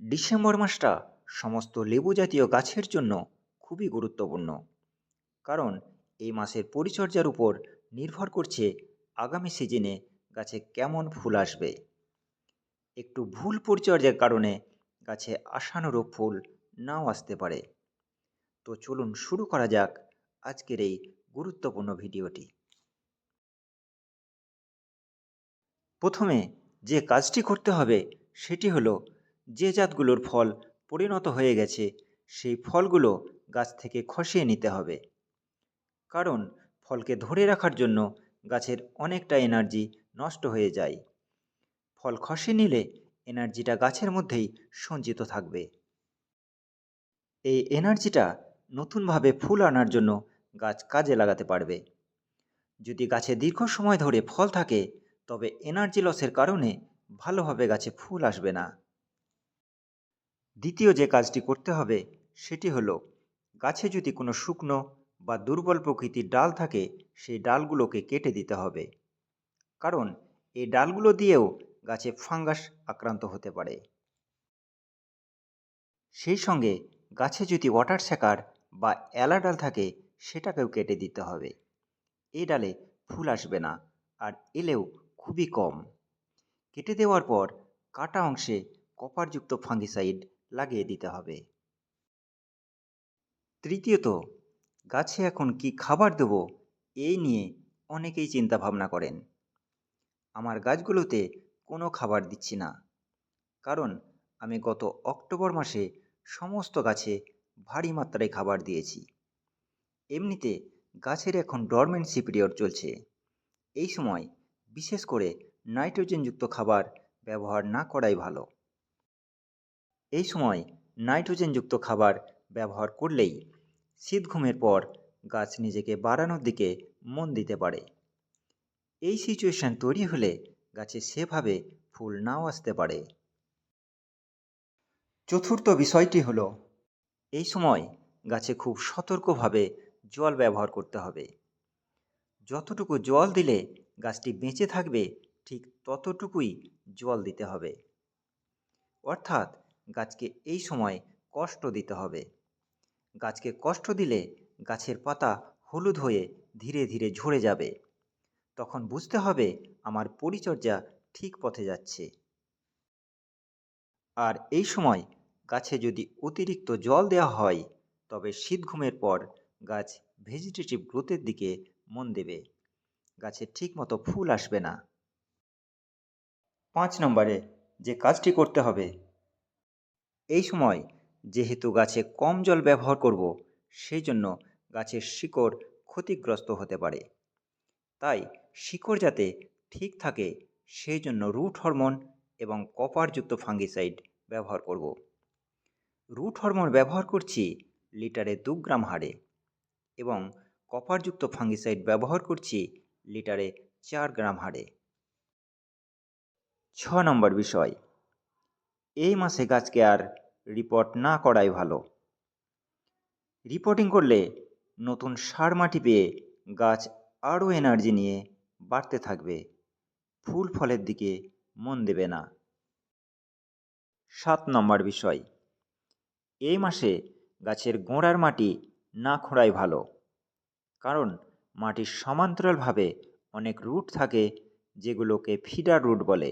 December মাসটা সমস্ত লেবু জাতীয় গাছের জন্য খুবই গুরুত্বপূর্ণ। কারণ এই মাসের পরিচর্যার উপর নির্ভর করছে আগামী সিজনে গাছে কেমন ফুল আসবে। একটু ভুল পরিচর্যার কারণে গাছে আশানুরূপ ফুল নাও আসতে পারে। তো চলুন শুরু করা যাক আজকের এই গুরুত্বপূর্ণ ভিডিওটি। প্রথমে যে কাজটি করতে হবে সেটি হলো যে জাতগুলোর ফল পরিণত হয়ে গেছে, সেই ফলগুলো গাছ থেকে খসিয়ে নিতে হবে। কারণ, ফলকে ধরে রাখার জন্য গাছের অনেকটা এনার্জি নষ্ট হয়ে যায়। ফল খসিয়ে নিলে এনার্জিটা গাছের মধ্যেই সঞ্চিত থাকবে। এই এনার্জিটা নতুনভাবে ফুল আনার জন্য গাছ কাজে লাগাতে পারবে। যদি গাছে দীর্ঘ সময় ধরে ফল থাকে, তবে এনার্জি লসের কারণে ভালোভাবে গাছে ফুল আসবে না। দ্বিতীয় যে কাজটি করতে হবে, সেটি হলো গাছে যদি কোনো শুকনো বা দুর্বল প্রকৃতির ডাল থাকে, সেই ডালগুলোকে কেটে দিতে হবে। কারণ এই ডালগুলো দিয়েও গাছে ফাঙ্গাস আক্রান্ত হতে পারে। সেই সঙ্গে গাছে যদি ওয়াটার স্যাকার বা এলা ডাল থাকে, সেটাকেও কেটে দিতে হবে। এই ডালে ফুল আসবে না আর এলেও খুবই কম। কেটে দেওয়ার পর কাটা অংশে কপারযুক্ত ফাঙ্গিসাইড লাগিয়ে দিতে হবে। তৃতীয়ত, গাছে এখন কি খাবার দেব, এই নিয়ে অনেকেই চিন্তা ভাবনা করেন। আমার গাছগুলোতে কোনো খাবার দিচ্ছি না, কারণ আমি গত অক্টোবর মাসে সমস্ত গাছে ভারী মাত্রায় খাবার দিয়েছি। এমনিতে গাছের এখন ডরমেন্সি পিরিয়ড চলছে। এই সময় বিশেষ করে নাইট্রোজেনযুক্ত খাবার ব্যবহার না করাই ভালো। এই সময় নাইট্রোজেনযুক্ত খাবার ব্যবহার করলেই শীত ঘুমের পর গাছ নিজেকে বাড়ানোর দিকে মন দিতে পারে। এই সিচুয়েশন তৈরি হলে গাছে সেভাবে ফুল নাও আসতে পারে। চতুর্থ বিষয়টি হলো, এই সময় গাছে খুব সতর্কভাবে জল ব্যবহার করতে হবে। যতটুকু জল দিলে গাছটি বেঁচে থাকবে, ঠিক ততটুকুই জল দিতে হবে। অর্থাৎ গাছকে এই সময় কষ্ট দিতে হবে। গাছকে কষ্ট দিলে গাছের পাতা হলুদ হয়ে ধীরে ধীরে ঝরে যাবে। তখন বুঝতে হবে আমার পরিচর্যা ঠিক পথে যাচ্ছে। আর এই সময় গাছে যদি অতিরিক্ত জল দেওয়া হয়, তবে শীত ঘুমের পর গাছ ভেজিটেটিভ গ্রোথের দিকে মন দেবে। গাছে ঠিকমতো ফুল আসবে না। পাঁচ নম্বরে যে কাজটি করতে হবে এই সময় যেহেতু গাছে কম জল ব্যবহার করব সেই জন্য গাছের শিকড় ক্ষতিগ্রস্ত হতে পারে। তাই শিকড় যাতে ঠিক থাকে সেই জন্য রুট হরমোন এবং কপারযুক্ত ফাঙ্গিসাইড ব্যবহার করব। রুট হরমোন ব্যবহার করছি লিটারে দু গ্রাম হারে এবং কপারযুক্ত ফাঙ্গিসাইড ব্যবহার করছি লিটারে চার গ্রাম হারে ছ নম্বর বিষয় এই মাসে গাছকে আর রিপোর্ট না করাই ভালো। রিপোর্টিং করলে নতুন সার মাটি পেয়ে গাছ আরও এনার্জি নিয়ে বাড়তে থাকবে। ফুল ফলের দিকে মন দেবে না। সাত নম্বর বিষয়, এই মাসে গাছের গোড়ার মাটি না খোঁড়াই ভালো। কারণ মাটির সমান্তরালভাবে অনেক রুট থাকে যেগুলোকে ফিডার রুট বলে।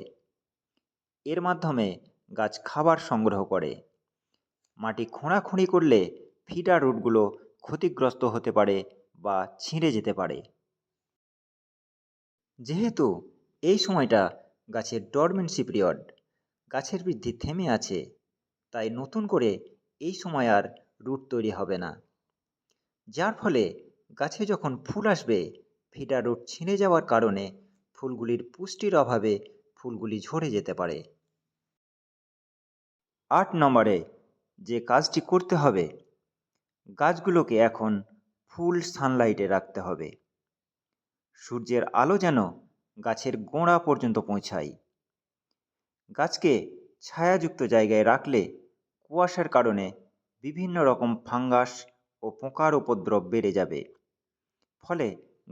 এর মাধ্যমে গাছ খাবার সংগ্রহ করে। মাটি খোঁড়াখুঁড়ি করলে ফিডার রুটগুলো ক্ষতিগ্রস্ত হতে পারে বা ছিঁড়ে যেতে পারে। যেহেতু এই সময়টা গাছের ডরমেন্সি পিরিয়ড, গাছের বৃদ্ধি থেমে আছে, তাই নতুন করে এই সময় আর রুট তৈরি হবে না। যার ফলে গাছে যখন ফুল আসবে, ফিডার রুট ছিঁড়ে যাওয়ার কারণে ফুলগুলির পুষ্টির অভাবে ফুলগুলি ঝরে যেতে পারে। আট নম্বরে যে কাজটি করতে হবে, গাছগুলোকে এখন ফুল সানলাইটে রাখতে হবে। সূর্যের আলো যেন গাছের গোড়া পর্যন্ত পৌঁছায়। গাছকে ছায়াযুক্ত জায়গায় রাখলে কুয়াশার কারণে বিভিন্ন রকম ফাঙ্গাস ও পোকার উপদ্রব বেড়ে যাবে, ফলে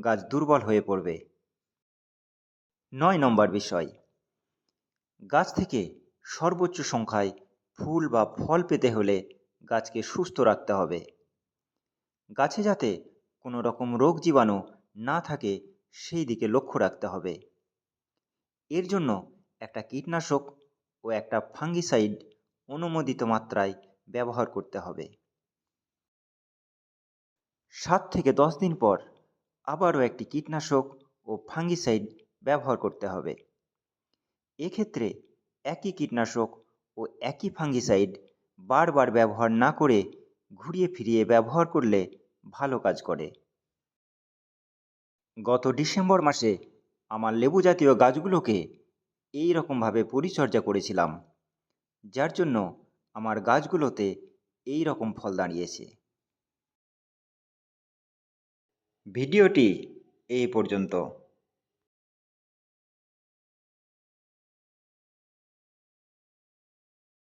গাছ দুর্বল হয়ে পড়বে। নয় নম্বর বিষয়, গাছ থেকে সর্বোচ্চ সংখ্যায় ফুল বা ফল পেতে হলে গাছকে সুস্থ রাখতে হবে। গাছে যাতে কোনো রকম রোগ জীবাণু না থাকে, সেই দিকে লক্ষ্য রাখতে হবে। এর জন্য একটা কীটনাশক ও একটা ফাঙ্গিসাইড অনুমোদিত মাত্রায় ব্যবহার করতে হবে। সাত থেকে দশ দিন পর আবারও একটি কীটনাশক ও ফাঙ্গিসাইড ব্যবহার করতে হবে। এক্ষেত্রে একই কীটনাশক ও একই ফাঙ্গিসাইড বারবার ব্যবহার না করে ঘুরিয়ে ফিরিয়ে ব্যবহার করলে ভালো কাজ করে। গত ডিসেম্বর মাসে আমার লেবু জাতীয় গাছগুলোকে এই রকমভাবে পরিচর্যা করেছিলাম, যার জন্য আমার গাছগুলোতে এই রকম ফল দাঁড়িয়েছে। ভিডিওটি এই পর্যন্ত।